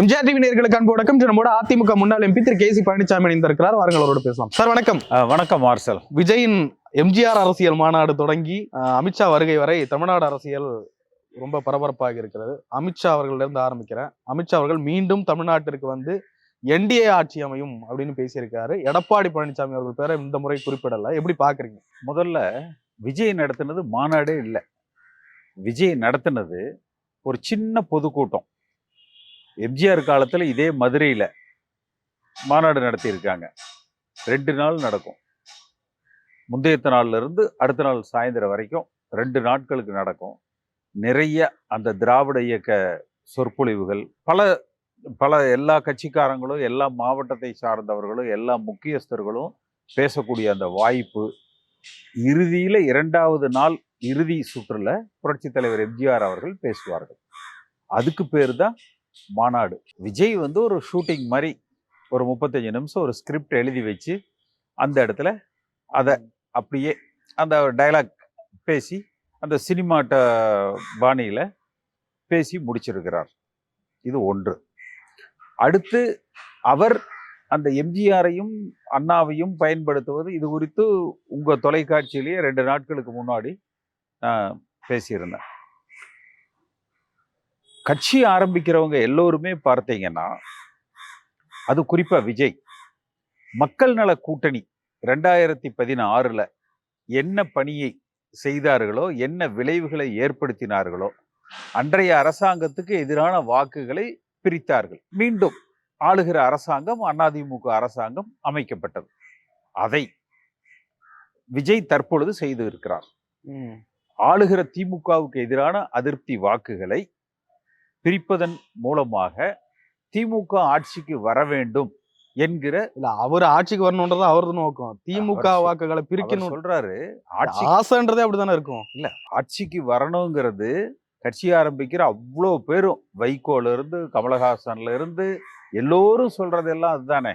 MGR TV நேர்களுக்கு அன்பு வணக்கம். நம்மோட அதிமுக முன்னாள் MP Thiru K C Palanisamy இணைந்திருக்கிறார். வாருங்கள் அவரோட பேசலாம். சார் வணக்கம். வணக்கம் மார்சல். விஜயின் எம்ஜிஆர் அரசியல் மாநாடு தொடங்கி அமித்ஷா வருகை வரை தமிழ்நாடு அரசியல் ரொம்ப பரபரப்பாக இருக்கிறது. அமித்ஷா அவர்கள்ல இருந்து ஆரம்பிக்கிறேன். அமித்ஷா அவர்கள் மீண்டும் தமிழ்நாட்டிற்கு வந்து என்டிஏ ஆட்சி அமையும் அப்படின்னு பேசியிருக்காரு. எடப்பாடி பழனிசாமி அவர்கள் பேரை இந்த முறை குறிப்பிடல. எப்படி பாக்குறீங்க முதல்ல விஜய் நடத்தினது மாநாடே இல்லை. விஜய் நடத்தினது ஒரு சின்ன பொதுக்கூட்டம். எம்ஜிஆர் காலத்தில் இதே மதுரையில் மாநாடு நடத்தியிருக்காங்க. ரெண்டு நாள் நடக்கும். முந்தையத்த நாள்ல இருந்து அடுத்த நாள் சாயந்தரம் வரைக்கும் ரெண்டு நாட்களுக்கு நடக்கும். நிறைய அந்த திராவிட இயக்க சொற்பொழிவுகள் பல பல எல்லா கட்சிக்காரங்களும் எல்லா மாவட்டத்தை சார்ந்தவர்களும் எல்லா முக்கியஸ்தர்களும் பேசக்கூடிய அந்த வாய்ப்பு இறுதியில் இரண்டாவது நாள் இறுதி சுற்றில் புரட்சித் தலைவர் எம்ஜிஆர் அவர்கள் பேசுவார்கள். அதுக்கு பேர் தான் மாநாடு. விஜய் வந்து ஒரு ஷூட்டிங் மாதிரி ஒரு முப்பத்தஞ்சு நிமிஷம் ஒரு ஸ்கிரிப்ட் எழுதி வச்சு அந்த இடத்துல அதை அப்படியே அந்த டயலாக் பேசி அந்த சினிமாட்ட பாணியில பேசி முடிச்சிருக்கிறார். இது ஒன்று. அடுத்து அவர் அந்த எம்ஜிஆரையும் அண்ணாவையும் பயன்படுத்துவது இது குறித்து உங்க தொலைக்காட்சியிலேயே ரெண்டு நாட்களுக்கு முன்னாடி நான் பேசியிருந்தேன் கட்சி ஆரம்பிக்கிறவங்க எல்லோருமே பார்த்தீங்கன்னா அது குறிப்பா விஜய். மக்கள் நல கூட்டணி ரெண்டாயிரத்தி பதினாறுல என்ன பணியை செய்தார்களோ என்ன விளைவுகளை ஏற்படுத்தினார்களோ அன்றைய அரசாங்கத்துக்கு எதிரான வாக்குகளை பிரித்தார்கள். மீண்டும் ஆளுகிற அரசாங்கம் அதிமுக அரசாங்கம் அமைக்கப்பட்டது. அதை விஜய் தற்பொழுது செய்து இருக்கிறார். ஆளுகிற திமுகவுக்கு எதிரான அதிருப்தி வாக்குகளை பிரிப்பதன் மூலமாக திமுக ஆட்சிக்கு வர வேண்டும் என்கிற இல்ல அவர் ஆட்சிக்கு வரணும்ன்றது அவரது நோக்கம். திமுக வாக்குகளை பிரிக்கணும். சொல்றாரு ஆட்சி ஆசைன்றதே அப்படிதானே இருக்கும். ஆட்சிக்கு வரணுங்கிறது கட்சி ஆரம்பிக்கிற அவ்வளோ பேரும். வைகோல இருந்து கமலஹாசன்ல இருந்து எல்லோரும் சொல்றதெல்லாம் அதுதானே.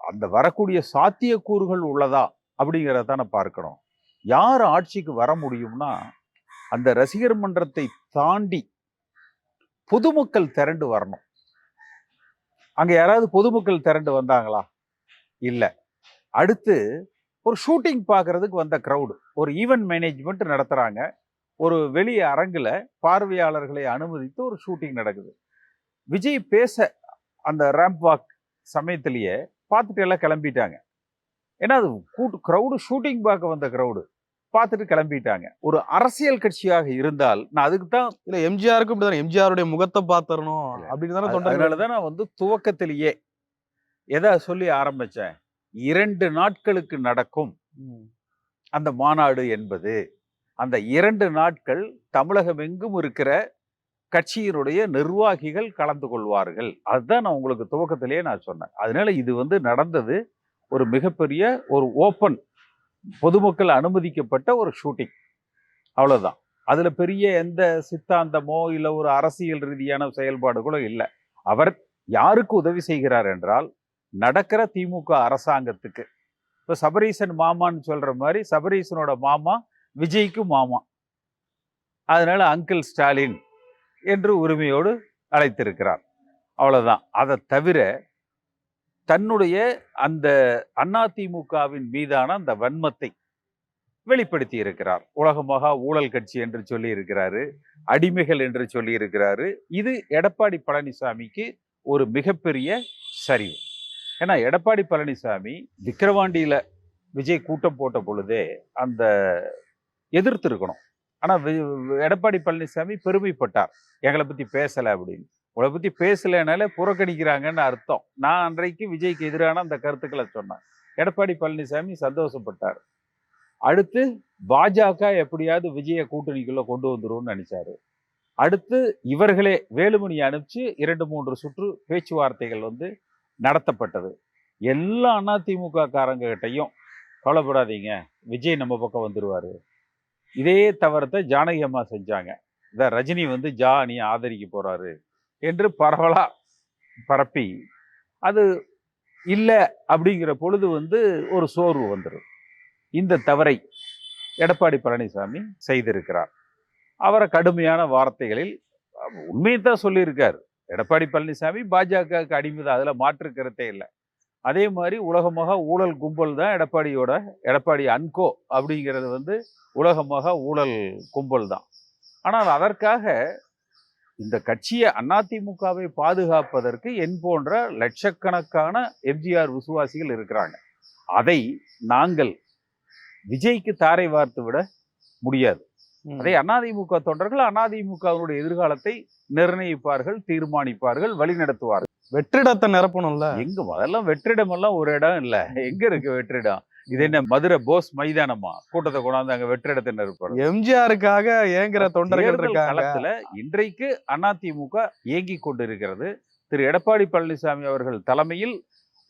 அந்த வரக்கூடிய சாத்தியக்கூறுகள் உள்ளதா அப்படிங்கிறத தானே பார்க்கணும். யார் ஆட்சிக்கு வர முடியும்னா அந்த ரசிகர் மன்றத்தை தாண்டி பொதுமக்கள் திரண்டு வரணும். அங்கே யாராவது பொதுமக்கள் திரண்டு வந்தாங்களா? இல்லை. அடுத்து ஒரு ஷூட்டிங் பார்க்கறதுக்கு வந்த க்ரௌடு ஒரு ஈவெண்ட் மேனேஜ்மெண்ட் நடத்துகிறாங்க ஒரு வெளிய அரங்கில் பார்வையாளர்களை அனுமதித்து ஒரு ஷூட்டிங் நடக்குது. விஜய் பேச அந்த ரேம்ப் வாக் சமயத்திலேயே பார்த்துட்டு எல்லாம் கிளம்பிட்டாங்க. ஏன்னா அது கூட்டு க்ரௌடு ஷூட்டிங் பார்க்க வந்த க்ரௌடு பார்த்துட்டு கிளம்பிட்டாங்க. ஒரு அரசியல் கட்சியாக இருந்தால் நான் அதுக்கு தான் இல்ல எம்ஜிஆருக்கு இப்படிதானே எம்ஜிஆருடைய முகத்தை பாத்தரணும். அப்படின்னு தானே அதனால தான் நான் வந்து துவக்கத்திலேயே எதை சொல்லி ஆரம்பிச்சேன்? இரண்டு நாட்களுக்கு நடக்கும். அந்த மாநாடு என்பது. அந்த இரண்டு நாட்கள் தமிழகம் எங்கும் இருக்கிற கட்சியினுடைய நிர்வாகிகள் கலந்து கொள்வார்கள். அதுதான் நான் உங்களுக்கு துவக்கத்திலேயே நான் சொன்னேன். அதனால இது வந்து நடந்தது ஒரு மிகப்பெரிய ஒரு ஓப்பன் பொதுமக்கள் அனுமதிக்கப்பட்ட ஒரு ஷூட்டிங் அவ்வளோதான் அதில் பெரிய எந்த சித்தாந்தமோ இல்லை ஒரு அரசியல் ரீதியான செயல்பாடுகளோ இல்லை. அவர் யாருக்கு உதவி செய்கிறார் என்றால் நடக்கிற திமுக அரசாங்கத்துக்கு. இப்போ சபரீசன் மாமான்னு சொல்கிற மாதிரி சபரீசனோட மாமா விஜய்க்கு மாமா. அதனால் அங்கிள் ஸ்டாலின் என்று உரிமையோடு அழைத்திருக்கிறார். அவ்வளோதான் அதை தவிர தன்னுடைய அந்த அதிமுகவின் மீதான அந்த வன்மத்தை வெளிப்படுத்தி இருக்கிறார். உலக மகா ஊழல் கட்சி என்று சொல்லி இருக்கிறாரு அடிமைகள் என்று சொல்லி இருக்கிறாரு. இது எடப்பாடி பழனிசாமிக்கு ஒரு மிகப்பெரிய சரிவு. ஏன்னா எடப்பாடி பழனிசாமி விக்கிரவாண்டியில் விஜய் கூட்டம் போட்ட பொழுதே அந்த எதிர்த்து இருக்கணும். ஆனால் வி- எடப்பாடி பழனிசாமி பெருமைப்பட்டார். எங்களை பற்றி பேசலை அப்படின்னு. உங்களை பத்தி பேசலைனாலே புறக்கணிக்கிறாங்கன்னு அர்த்தம். நான் அன்றைக்கு விஜய்க்கு எதிரான அந்த கருத்துக்களை சொன்னேன். எடப்பாடி பழனிசாமி சந்தோஷப்பட்டார். அடுத்து பாஜக எப்படியாவது விஜயை கூட்டணிக்குள்ள கொண்டு வந்துரும்னு நினைச்சாரு. அடுத்து இவர்களே வேலுமணி அனுப்பிச்சு இரண்டு மூன்று சுற்று பேச்சுவார்த்தைகள் வந்து நடத்தப்பட்டது. எல்லா அதிமுக காரங்ககிட்டையும் கவலைப்படாதீங்க. விஜய் நம்ம பக்கம் வந்துடுவார் இதே தவறத்தை ஜானகி அம்மா செஞ்சாங்க. இந்த ரஜினி வந்து ஜா அணியை ஆதரிக்க போகிறாரு என்று பரவலாக பரப்பி. அது இல்லை அப்படிங்கிற பொழுது வந்து ஒரு சோர்வு வந்துடும் இந்த தவறை எடப்பாடி பழனிசாமி செய்திருக்கிறார். அவரை கடுமையான வார்த்தைகளில் உண்மையை தான் சொல்லியிருக்கார். எடப்பாடி பழனிசாமி பாஜகவுக்கு அடிமைதான் அதில் மாற்று கருத்தே இல்லை. அதே மாதிரி உலகமாக ஊழல் கும்பல் தான் எடப்பாடியோட எடப்பாடி அன்கோ அப்படிங்கிறது வந்து உலகமாக ஊழல் கும்பல் தான். ஆனால் அதற்காக இந்த கட்சியை அதிமுகவை பாதுகாப்பதற்கு என் போன்ற லட்சக்கணக்கான எம்ஜிஆர் விசுவாசிகள் இருக்கிறாங்க. அதை நாங்கள் விஜய்க்கு தாரை வார்த்து விட முடியாது. அதை அதிமுக தொண்டர்கள் அதிமுகவினுடைய எதிர்காலத்தை நிர்ணயிப்பார்கள் தீர்மானிப்பார்கள் வழிநடத்துவார்கள். வெற்றிடத்தை நிரப்பணும்ல. எங்க அதெல்லாம் வெற்றிடம் எல்லாம் ஒரு இடம் இல்ல. எங்க இருக்கு வெற்றிடம்? இது என்ன மதுரை போஸ் மைதானமா? கூட்டத்தை கொண்டாந்து அங்க வெற்றிடத்தை நிற்பது எம்ஜிஆருக்காக ஏங்குற தொண்டர்கள் களத்துல இன்றைக்கு அதிமுக இயங்கிக் கொண்டிருக்கிறது. திரு எடப்பாடி பழனிசாமி அவர்கள் தலைமையில்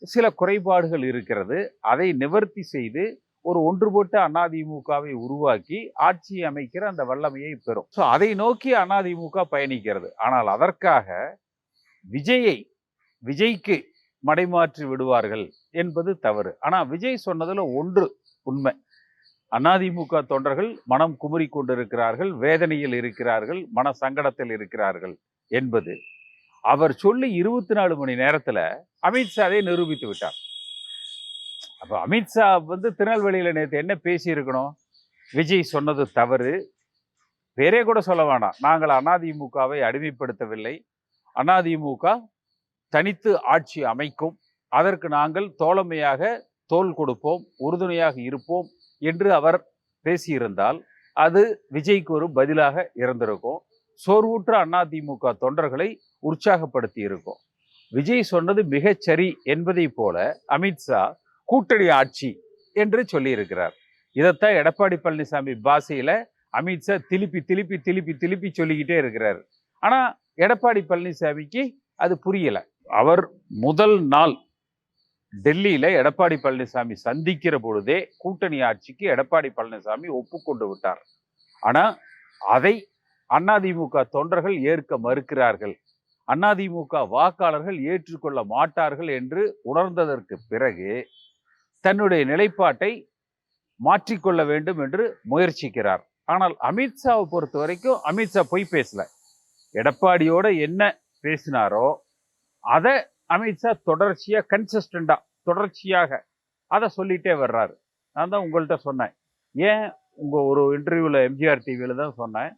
சில குறைபாடுகள் இருக்கிறது. அதை நிவர்த்தி செய்து ஒரு ஒன்றுபட்ட அதிமுகவை உருவாக்கி ஆட்சி அமைக்கிற அந்த வல்லமையை பெறும். ஸோ அதை நோக்கி அதிமுக பயணிக்கிறது. ஆனால் அதற்காக விஜயை விஜய்க்கு மடைமாற்றி விடுவார்கள் என்பது தவறு. ஆனால் விஜய் சொன்னதில் ஒன்று உண்மை. அதிமுக தொண்டர்கள் மனம் குமுறி கொண்டிருக்கிறார்கள் வேதனையில் இருக்கிறார்கள் மன சங்கடத்தில் இருக்கிறார்கள் என்பது. அவர் சொல்லி இருபத்தி நாலு மணி நேரத்தில் அமித்ஷாவை நிரூபித்து விட்டார். அப்போ அமித்ஷா வந்து திருநெல்வேலியில் நேற்று என்ன பேசியிருக்கணும்? விஜய் சொன்னது தவறு. பேரே கூட சொல்ல வேணாம். நாங்கள் அதிமுகவை அடிமைப்படுத்தவில்லை. அதிமுக தனித்து ஆட்சி அமைக்கும். அதற்கு நாங்கள் தோழமையாக தோள் கொடுப்போம் உறுதுணையாக இருப்போம் என்று அவர் பேசியிருந்தால் அது விஜய்க்கு ஒரு பதிலாக இருந்திருக்கும். சோர்வுற்ற அதிமுக தொண்டர்களை உற்சாகப்படுத்தி இருக்கும் விஜய் சொன்னது மிகச்சரி என்பதை என்பதைப் போல அமித்ஷா கூட்டணி ஆட்சி என்று சொல்லியிருக்கிறார். இதைத்தான் எடப்பாடி பழனிசாமி பாசையில் அமித்ஷா திருப்பி திருப்பி திருப்பி திருப்பி சொல்லிக்கிட்டே இருக்கிறார். ஆனால் எடப்பாடி பழனிசாமிக்கு அது புரியலை. அவர் முதல் நாள் டெல்லியில எடப்பாடி பழனிசாமி சந்திக்கிற பொழுதே கூட்டணி ஆட்சிக்கு எடப்பாடி பழனிசாமி ஒப்புக்கொண்டு விட்டார். ஆனா அதை அதிமுக தொண்டர்கள் ஏற்க மறுக்கிறார்கள். அதிமுக வாக்காளர்கள் ஏற்றுக்கொள்ள மாட்டார்கள் என்று உணர்ந்ததற்கு பிறகு தன்னுடைய நிலைப்பாட்டை மாற்றிக்கொள்ள வேண்டும் என்று முயற்சிக்கிறார். ஆனால் அமித்ஷாவை பொறுத்த வரைக்கும் அமித்ஷா பொய் பேசல. எடப்பாடியோட என்ன பேசினாரோ அதை அமித்ஷா தொடர்ச்சியாக கன்சிஸ்டண்டாக தொடர்ச்சியாக அதை சொல்லிகிட்டே வர்றாரு. நான் தான் உங்கள்கிட்ட சொன்னேன். ஏன் உங்கள் ஒரு இன்டர்வியூவில் எம்ஜிஆர் டிவியில் தான் சொன்னேன்?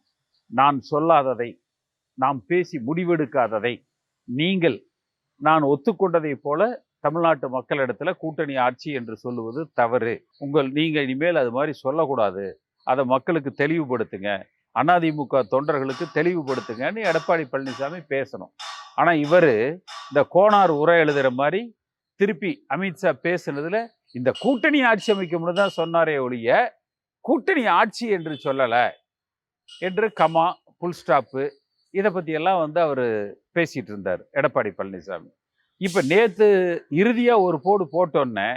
நான் சொல்லாததை நாம் பேசி முடிவெடுக்காததை நீங்கள் நான் ஒத்துக்கொண்டதை போல தமிழ்நாட்டு மக்களிடத்தில் கூட்டணி ஆட்சி என்று சொல்லுவது தவறு. உங்கள் நீங்கள் இனிமேல் அது மாதிரி சொல்லக்கூடாது. அதை மக்களுக்கு தெளிவுபடுத்துங்க. அதிமுக தொண்டர்களுக்கு தெளிவுபடுத்துங்கன்னு எடப்பாடி பழனிசாமி பேசணும். ஆனால் இவர் இந்த கோனார் உரை எழுதுகிற மாதிரி திருப்பி அமித்ஷா பேசுனதுல இந்த கூட்டணி ஆட்சி அமைக்கும்னு தான் சொன்னாரே ஒழிய கூட்டணி ஆட்சி என்று சொல்லலை என்று கமா புல் ஸ்டாப்பு இதை பற்றியெல்லாம் வந்து அவர் பேசிகிட்டு இருந்தார் எடப்பாடி பழனிசாமி. இப்போ நேற்று இறுதியாக ஒரு போடு போட்டோன்னே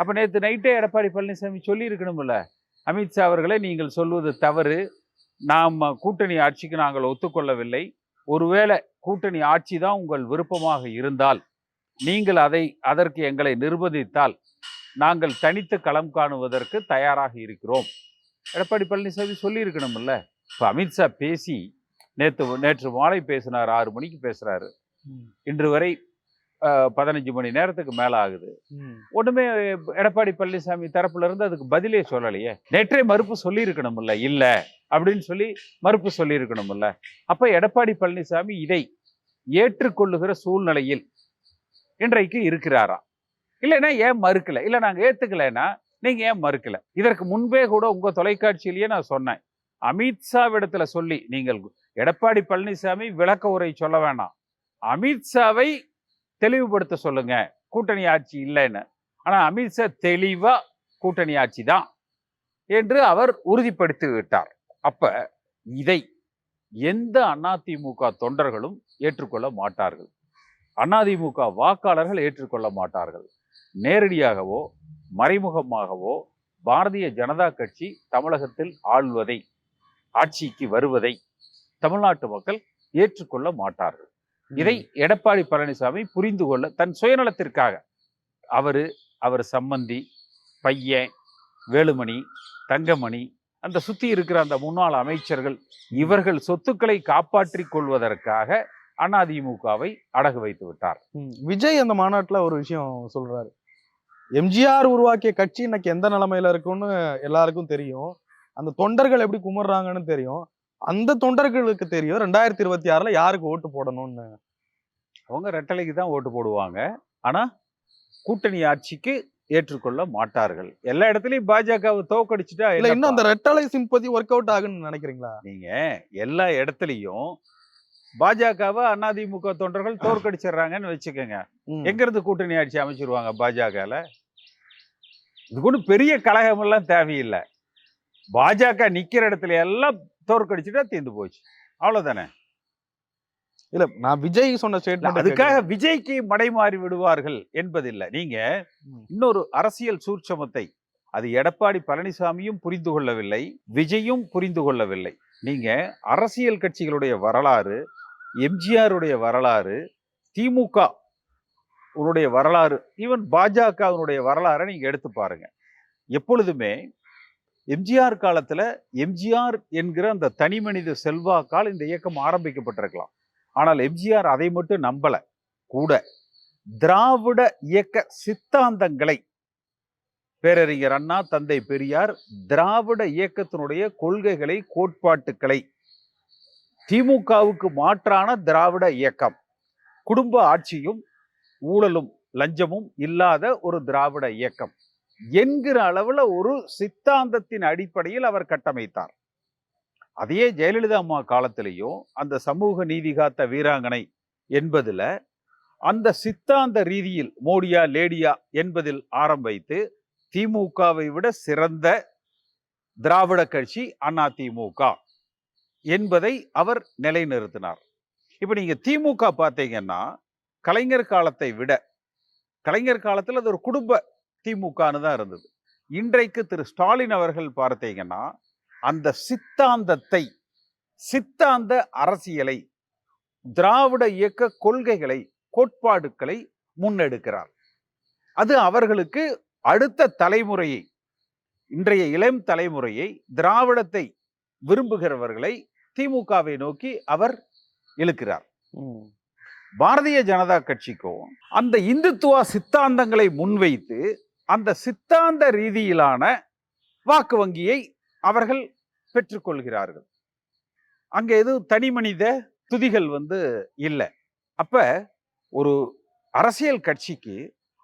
அப்போ நேற்று நைட்டே எடப்பாடி பழனிசாமி சொல்லியிருக்கணும்ல அமித்ஷா அவர்களே நீங்கள் சொல்வது தவறு நாம் கூட்டணி ஆட்சிக்கு நாங்கள் ஒத்துக்கொள்ளவில்லை ஒருவேளை கூட்டணி ஆட்சி தான் உங்கள் விருப்பமாக இருந்தால் நீங்கள் அதை அதற்கு எங்களை நிர்பந்தித்தால் நாங்கள் தனித்து களம் காணுவதற்கு தயாராக இருக்கிறோம். எடப்பாடி பழனிசாமி சொல்லியிருக்கணும்ல. இப்போ அமித்ஷா பேசி நேற்று நேற்று மாலை பேசினார் ஆறு மணிக்கு பேசுறாரு. ம். இன்று வரை பதினஞ்சு மணி நேரத்துக்கு மேல ஆகுது. ஒண்ணுமே எடப்பாடி பழனிசாமி தரப்புல இருந்து அதுக்கு பதிலே சொல்லலையே. நேற்றே மறுப்பு சொல்லியிருக்கணும்ல இல்ல அப்படின்னு சொல்லி மறுப்பு சொல்லியிருக்கணும்ல. அப்ப எடப்பாடி பழனிசாமி இதை ஏற்றுக்கொள்ளுகிற சூழ்நிலையில் இன்றைக்கு இருக்கிறாரா? இல்லைன்னா ஏன் மறுக்கல? இல்ல நாங்க ஏத்துக்கலைன்னா நீங்க ஏன் மறுக்கல? இதற்கு முன்பே கூட உங்க தொலைக்காட்சியிலேயே நான் சொன்னேன். அமித்ஷாவிடத்துல சொல்லி நீங்கள் எடப்பாடி பழனிசாமி விளக்க உரை சொல்ல வேணாம். அமித்ஷாவை தெளிவுபடுத்த சொல்லுங்க. கூட்டணி ஆட்சி இல்லைன்னு. ஆனால் அமித்ஷா தெளிவாக கூட்டணி ஆட்சி தான் என்று அவர் உறுதிப்படுத்தி விட்டார். அப்போ இதை எந்த அதிமுக தொண்டர்களும் ஏற்றுக்கொள்ள மாட்டார்கள். அதிமுக வாக்காளர்கள் ஏற்றுக்கொள்ள மாட்டார்கள். நேரடியாகவோ மறைமுகமாகவோ பாரதிய ஜனதா கட்சி தமிழகத்தில் ஆள்வதை ஆட்சிக்கு வருவதை தமிழ்நாட்டு மக்கள் ஏற்றுக்கொள்ள மாட்டார்கள். இதை எடப்பாடி பழனிசாமி புரிந்து கொள்ள தன் சுயநலத்திற்காக. அவரு அவர் சம்மந்தி பையன் வேலுமணி தங்கமணி அந்த சுத்தி இருக்கிற அந்த முன்னாள் அமைச்சர்கள் இவர்கள் சொத்துக்களை காப்பாற்றிக் கொள்வதற்காக அதிமுகவை அடகு வைத்து விட்டார். விஜய் அந்த மாநாட்டுல ஒரு விஷயம் சொல்றாரு. எம்ஜிஆர் உருவாக்கிய கட்சி இன்னைக்கு எந்த நிலைமையில இருக்குன்னு எல்லாருக்கும் தெரியும். அந்த தொண்டர்கள் எப்படி கும்பிடுறாங்கன்னு தெரியும். அந்த தொண்டர்களுக்கு தெரியும். ரெண்டாயிரத்தி இருபத்தி ஆறுல யாருக்கு ஓட்டு போடணும்னு? அவங்க ரெட்டலைக்கு தான் ஓட்டு போடுவாங்க. ஆனா கூட்டணி ஆட்சிக்கு ஏற்றுக்கொள்ள மாட்டார்கள். எல்லா இடத்துலயும் பாஜகவை தோக்கடிச்சுட்டா இல்ல இன்னும்? அந்த ரெட்டலை சிம்பதி ஒர்க் அவுட் ஆகுன்னு நினைக்கிறீங்களா? நீங்க எல்லா இடத்துலயும் பாஜகவை அதிமுக தொண்டர்கள் தோற்கடிச்சிடுறாங்கன்னு வச்சுக்கோங்க. எங்க இருந்து கூட்டணி ஆட்சி அமைச்சிருவாங்க பாஜகல? இது ஒன்றும் பெரிய கழகம் எல்லாம் தேவையில்லை. பாஜக நிக்கிற இடத்துல எல்லாம் தோற்கடிச்சுட்டா தீர்ந்து போச்சு. அவ்வளவுதானே? இல்ல நான் விஜய் சொன்ன ஸ்டேட்மெண்ட் அதுக்காக விஜய்க்கு மடைமாறி விடுவார்கள் என்பதில்லை. நீங்க. இன்னொரு அரசியல் சூட்சமத்தை அது எடப்பாடி பழனிசாமியும் புரிந்து கொள்ளவில்லை விஜயும் புரிந்து கொள்ளவில்லை. நீங்க அரசியல் கட்சிகளுடைய வரலாறு எம்ஜிஆருடைய வரலாறு திமுக உன்னுடைய வரலாறு ஈவன் பாஜகவினுடைய வரலாறை நீங்க எடுத்து பாருங்க. எப்பொழுதுமே எம்ஜிஆர் காலத்தில் எம்ஜிஆர் என்கிற அந்த தனி மனித செல்வாக்கால் இந்த இயக்கம் ஆரம்பிக்கப்பட்டிருக்கலாம். ஆனால் எம்ஜிஆர் அதை மட்டும் நம்பலை. கூட. திராவிட இயக்க சித்தாந்தங்களை பேரறிஞர் அண்ணா தந்தை பெரியார் திராவிட இயக்கத்தினுடைய கொள்கைகளை கோட்பாட்டுக்களை திமுகவுக்கு மாற்றான திராவிட இயக்கம். குடும்ப ஆட்சியும் ஊழலும் லஞ்சமும் இல்லாத ஒரு திராவிட இயக்கம். என்கிற அளவில் ஒரு சித்தாந்தத்தின் அடிப்படையில் அவர் கட்டமைத்தார். அதையே ஜெயலலிதா அம்மா காலத்திலையும் அந்த சமூக நீதி காத்த வீராங்கனை என்பதில் அந்த சித்தாந்த ரீதியில் மோடியா லேடியா என்பதில் ஆரம்பித்து திமுகவை விட சிறந்த திராவிட கட்சி அதிமுக என்பதை அவர் நிலைநிறுத்தினார். இப்போ நீங்கள் திமுக பார்த்தீங்கன்னா கலைஞர் காலத்தை விட கலைஞர் காலத்தில் அது ஒரு குடும்ப திமுகன்னு தான் இருந்தது. இன்றைக்கு திரு ஸ்டாலின் அவர்கள் பார்த்தீங்கன்னா அந்த சித்தாந்தத்தை சித்தாந்த அரசியலை திராவிட இயக்க கொள்கைகளை கோட்பாடுகளை முன்னெடுக்கிறார். அது அவர்களுக்கு அடுத்த தலைமுறையை இன்றைய இளம் தலைமுறையை திராவிடத்தை விரும்புகிறவர்களை திமுகவை நோக்கி அவர் இழுக்கிறார். பாரதிய ஜனதா கட்சிக்கும் அந்த இந்துத்துவ சித்தாந்தங்களை முன்வைத்து அந்த சித்தாந்த ரீதியிலான வாக்கு வங்கியை அவர்கள் பெற்றுக்கொள்கிறார்கள். அங்கே எதுவும் தனி மனித துதிகள் வந்து இல்லை. அப்போ ஒரு அரசியல் கட்சிக்கு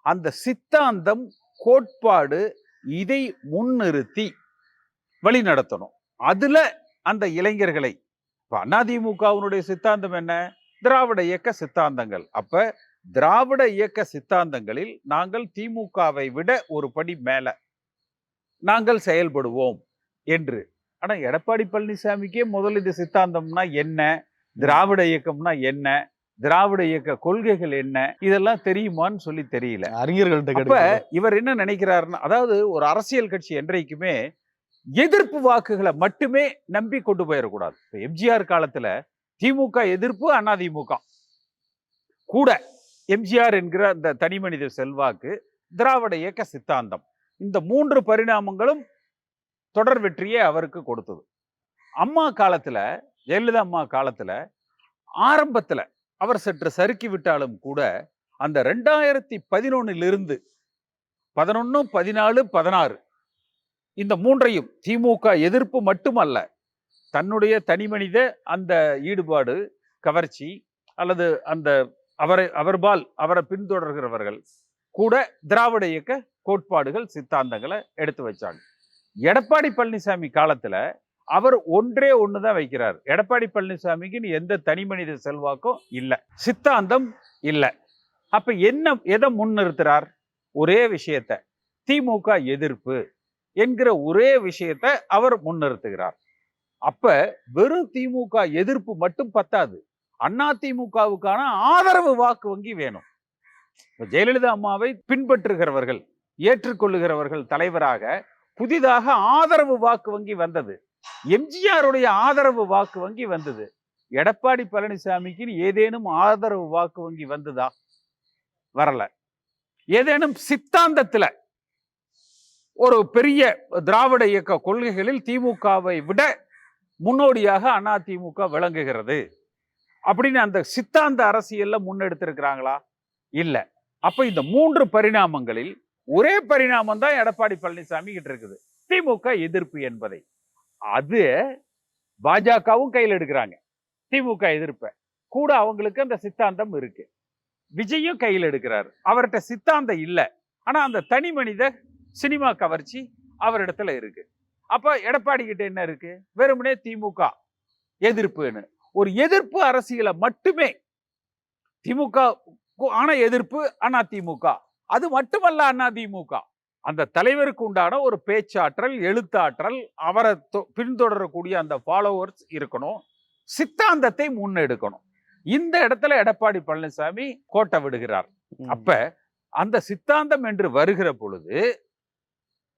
அந்த சித்தாந்தம் கோட்பாடு இதை முன்னிறுத்தி வழி நடத்தணும். அந்த இளைஞர்களை இப்போ அதிமுகவினுடைய சித்தாந்தம் என்ன? திராவிட இயக்க சித்தாந்தங்கள். அப்போ திராவிட இயக்க சித்தாந்தங்களில் நாங்கள் திமுகவை விட ஒரு படி மேல நாங்கள் செயல்படுவோம் என்று. ஆனா எடப்பாடி பழனிசாமிக்கே முதல்ல இந்த சித்தாந்தம்னா என்ன? திராவிட இயக்கம்னா என்ன? திராவிட இயக்க கொள்கைகள் என்ன? இதெல்லாம் தெரியுமான்னு சொல்லி தெரியல. அறிஞர்கள்ட்ட அப்ப கேட்டு இவர் என்ன நினைக்கிறாருன்னா அதாவது ஒரு அரசியல் கட்சி என்றைக்குமே எதிர்ப்பு வாக்குகளை மட்டுமே நம்பி கொண்டு போயிடக்கூடாது. இப்ப எம்ஜிஆர் காலத்துல திமுக எதிர்ப்பு அதிமுக கூட எம்ஜிஆர் என்கிற அந்த தனிமனித செல்வாக்கு திராவிட இயக்க சித்தாந்தம். இந்த மூன்று பரிணாமங்களும் தொடர் வெற்றியை அவருக்கு கொடுத்தது. அம்மா காலத்தில் ஜெயலலிதா அம்மா காலத்தில் ஆரம்பத்தில் அவர் சற்று சறுக்கி விட்டாலும் கூட அந்த ரெண்டாயிரத்தி பதினொன்னிலிருந்து பதினொன்று பதினாலு பதினாறு இந்த மூன்றையும் திமுக எதிர்ப்பு மட்டுமல்ல தன்னுடைய தனிமனித அந்த ஈடுபாடு கவர்ச்சி அல்லது அந்த அவரை அவர்பால் அவரை பின்தொடர்கிறவர்கள் கூட திராவிட இயக்க கோட்பாடுகள் சித்தாந்தங்களை எடுத்து வச்சாங்க. எடப்பாடி பழனிசாமி காலத்தில் அவர் ஒன்றே ஒன்று தான் வைக்கிறார். எடப்பாடி பழனிசாமிக்குன்னு எந்த தனி மனித செல்வாக்கும் இல்லை. சித்தாந்தம் இல்லை. அப்போ என்ன எதை முன்னிறுத்துறார்? ஒரே விஷயத்த திமுக எதிர்ப்பு என்கிற ஒரே விஷயத்தை அவர் முன்னிறுத்துகிறார். அப்ப வெறும் திமுக எதிர்ப்பு மட்டும் பத்தாது. அண்ணா திமுகவுக்கான ஆதரவு வாக்கு வங்கி வேணும். ஜெயலலிதா அம்மாவை பின்பற்றுகிறவர்கள் ஏற்றுக்கொள்ளுகிறவர்கள் தலைவராக புதிதாக ஆதரவு வாக்கு வங்கி வந்தது. எம்ஜிஆருடைய ஆதரவு வாக்கு வங்கி வந்தது. எடப்பாடி பழனிசாமிக்கு ஏதேனும் ஆதரவு வாக்கு வங்கி வந்ததா? வரல. ஏதேனும் சித்தாந்தத்துல ஒரு பெரிய திராவிட இயக்க கொள்கைகளில் திமுகவை விட முன்னோடியாக அதிமுக விளங்குகிறது. அப்படின்னு அந்த சித்தாந்த அரசியல்ல முன்னெடுத்திருக்கிறாங்களா? இல்லை. அப்போ இந்த மூன்று பரிணாமங்களில் ஒரே பரிணாமம் தான் எடப்பாடி பழனிசாமி கிட்ட இருக்குது. திமுக எதிர்ப்பு என்பதை. அது பாஜகவும் கையில் எடுக்கிறாங்க. திமுக எதிர்ப்பை. கூட அவங்களுக்கு அந்த சித்தாந்தம் இருக்கு. விஜயும் கையில் எடுக்கிறாரு. அவர்கிட்ட சித்தாந்தம் இல்லை. ஆனால் அந்த தனி மனித சினிமா கவர்ச்சி அவரிடத்துல இருக்கு. அப்போ எடப்பாடி கிட்ட என்ன இருக்கு? வெறுமனே திமுக எதிர்ப்புன்னு. ஒரு எதிர்ப்பு அரசியலை மட்டுமே திமுக ஆன எதிர்ப்பு அண்ணா திமுக. அது மட்டுமல்ல அண்ணா திமுக. அந்த தலைவருக்கு உண்டான ஒரு பேச்சாற்றல் எழுத்தாற்றல் அவரை பின்தொடரக்கூடிய அந்த ஃபாலோவர்ஸ் இருக்கணும். சித்தாந்தத்தை முன்னெடுக்கணும். இந்த இடத்துல எடப்பாடி பழனிசாமி கோட்டை விடுகிறார். அப்ப அந்த சித்தாந்தம் என்று வருகிற பொழுது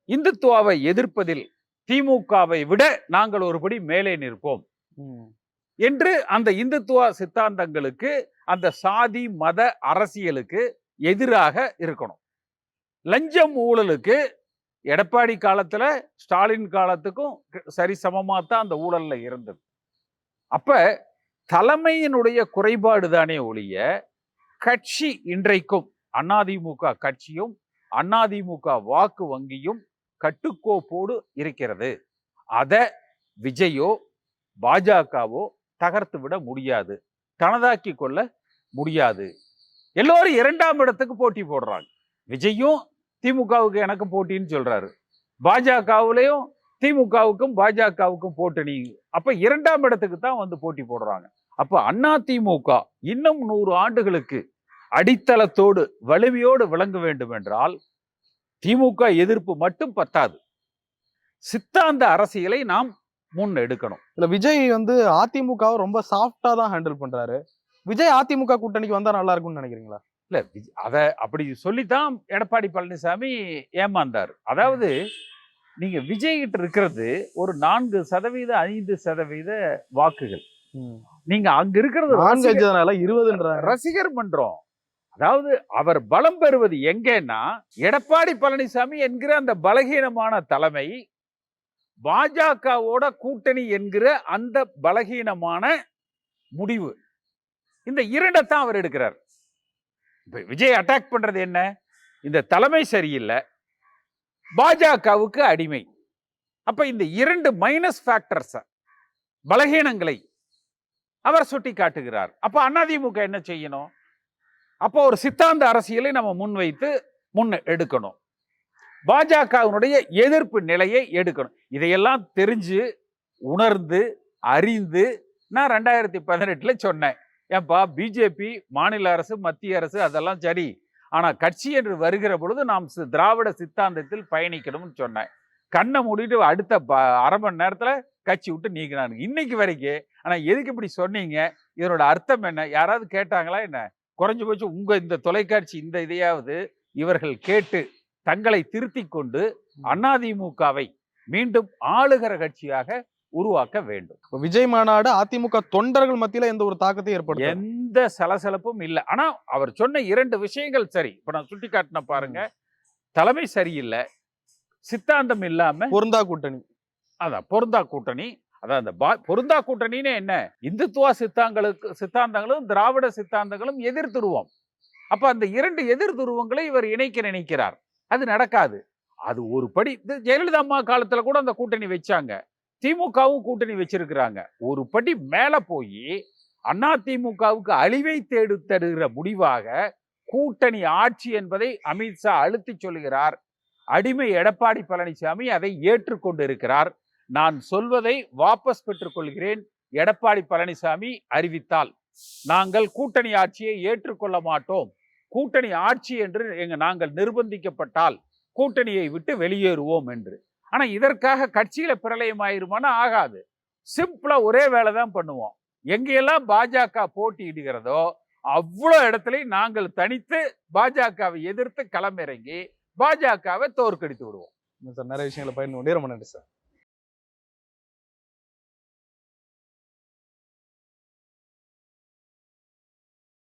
இந்துத்துவாவை எதிர்ப்பதில் திமுகவை விட நாங்கள் ஒருபடி மேலே நிற்போம். என்று அந்த இந்துத்துவ சித்தாந்தங்களுக்கு அந்த சாதி மத அரசியலுக்கு எதிராக இருக்கணும். லஞ்சம் ஊழலுக்கு எடப்பாடி காலத்தில் ஸ்டாலின் காலத்துக்கும் சரிசமமா தான் அந்த ஊழலில் இருந்தது. அப்போ தலைமையினுடைய குறைபாடு தானே ஒழிய கட்சி இன்றைக்கும் அதிமுக கட்சியும் அதிமுக வாக்கு வங்கியும் கட்டுக்கோப்போடு இருக்கிறது. அதை விஜயோ பாஜகவோ தகர்த்து விட முடியாது. தனதாக்கி கொள்ள முடியாது. எல்லோரும் இரண்டாம் இடத்துக்கு போட்டி போடுறாங்க. விஜயும் திமுகவுக்கு எனக்கு போட்டின்னு சொல்றாரு. பாஜகவுலயும் திமுகவுக்கும் பாஜகவுக்கும் போட்டணி அப்ப இரண்டாம் இடத்துக்கு தான் வந்து போட்டி போடுறாங்க. அப்ப அண்ணா திமுக இன்னும் நூறு ஆண்டுகளுக்கு அடித்தளத்தோடு வலிமையோடு விளங்க வேண்டும் என்றால் திமுக எதிர்ப்பு மட்டும் பத்தாது. சித்தாந்த அரசியலை நாம் முன்னெடுக்கணும் இல்ல விஜய் வந்து அதிமுகவை ரொம்ப சாஃப்டா தான் ஹேண்டில் பண்றாரு. விஜய் அதிமுக கூட்டணிக்கு வந்தா நல்லா இருக்கும்னு நினைக்கிறீங்களா? இல்ல அத அப்படி சொல்லித்தான் எடப்பாடி பழனிசாமி ஏமாந்தார். அதாவது நீங்க விஜய் கிட்ட இருக்கிறது ஒரு நான்கு சதவீத ஐந்து சதவீத வாக்குகள். நீங்க அங்க இருக்கிறது நான்கு ரசிகர்- அஞ்சதுனால இருபதுன்றாங்க. ரசிகர் மன்றம் அதாவது அவர் பலம் பெறுவது எங்கன்னா எடப்பாடி பழனிசாமி என்கிற அந்த பலகீனமான தலைமை பாஜகவோட கூட்டணி என்கிற அந்த பலகீனமான முடிவு. இந்த இரண்டைத்தான் அவர் எடுக்கிறார். இப்போ விஜய் அட்டாக் பண்ணுறது என்ன? இந்த தலைமை சரியில்லை. பாஜகவுக்கு அடிமை. அப்போ இந்த இரண்டு மைனஸ் ஃபேக்டர்ஸை பலகீனங்களை அவர் சுட்டி காட்டுகிறார் அப்போ அதிமுக என்ன செய்யணும்? அப்போ ஒரு சித்தாந்த அரசியலை நம்ம முன்வைத்து முன் எடுக்கணும். பாஜகவினுடைய எதிர்ப்பு நிலையை எடுக்கணும். இதையெல்லாம் தெரிஞ்சு உணர்ந்து அறிந்து நான் ரெண்டாயிரத்தி பதினெட்டில் சொன்னேன். ஏன்பா பிஜேபி மாநில அரசு மத்திய அரசு அதெல்லாம் சரி. ஆனால் கட்சி என்று வருகிற பொழுது நாம் சி- திராவிட சித்தாந்தத்தில் பயணிக்கணும்னு சொன்னேன். கண்ணை மூடிட்டு அடுத்த ப- அரை மணி நேரத்தில் கட்சி விட்டு நீக்கினாங்க. இன்னைக்கு வரைக்கும் ஆனால் எதுக்கு இப்படி சொன்னீங்க? இதனோட அர்த்தம் என்ன? யாராவது கேட்டாங்களா என்ன? குறைஞ்சு போச்சு உங்கள் இந்த தொலைக்காட்சி இந்த இதையாவது இவர்கள் கேட்டு தங்களை திருத்திக் கொண்டு அதிமுகவை மீண்டும் ஆளுகிற கட்சியாக உருவாக்க வேண்டும். இப்ப விஜய் மாநாடு அதிமுக தொண்டர்கள் மத்தியில எந்த ஒரு தாக்கத்தையும் ஏற்படுத்த எந்த சலசலப்பும் இல்லை. ஆனா அவர் சொன்ன இரண்டு விஷயங்கள் சரி. இப்ப நான் சுட்டி காட்டின பாருங்க தலைமை சரியில்லை. சித்தாந்தம் இல்லாம பொருந்தா கூட்டணி. அதான் பொருந்தா கூட்டணி. அதான் அந்த பா பொருந்தா கூட்டணின்னு என்ன? இந்துத்துவ சித்தாங்களுக்கு சித்தாந்தங்களும் திராவிட சித்தாந்தங்களும் எதிர் துருவம். அப்ப அந்த இரண்டு எதிர் துருவங்களை இவர் இணைக்க நினைக்கிறார். அது நடக்காது. அது ஒரு படி இது ஜெயலலிதா அம்மா காலத்தில் கூட அந்த கூட்டணி வச்சாங்க. திமுகவும் கூட்டணி வச்சிருக்கிறாங்க. ஒரு படி மேலே போய் அண்ணா திமுகவுக்கு அழிவை தேடு தருகிற முடிவாக கூட்டணி ஆட்சி என்பதை அமித்ஷா அழுத்தி சொல்லுகிறார். அடிமை எடப்பாடி பழனிசாமி அதை ஏற்றுக்கொண்டு இருக்கிறார் நான் சொல்வதை வாபஸ் பெற்றுக்கொள்கிறேன் எடப்பாடி பழனிசாமி அறிவித்தால். நாங்கள் கூட்டணி ஆட்சியை ஏற்றுக்கொள்ள மாட்டோம். கூட்டணி ஆட்சி என்று எங்க நாங்கள் நிர்பந்திக்கப்பட்டால் கூட்டணியை விட்டு வெளியேறுவோம் என்று. ஆனால் இதற்காக கட்சியில பிரளயமாயிருமானா ஆகாது. சிம்பிளாக ஒரே வேலை தான் பண்ணுவோம். எங்கெல்லாம் பாஜக போட்டியிடுகிறதோ அவ்வளோ இடத்துலையும் நாங்கள் தனித்து பாஜகவை எதிர்த்து களமிறங்கி பாஜகவை தோற்கடித்து விடுவோம். சார் நிறைய விஷயங்களை பயன் நேரம் நன்றி சார்.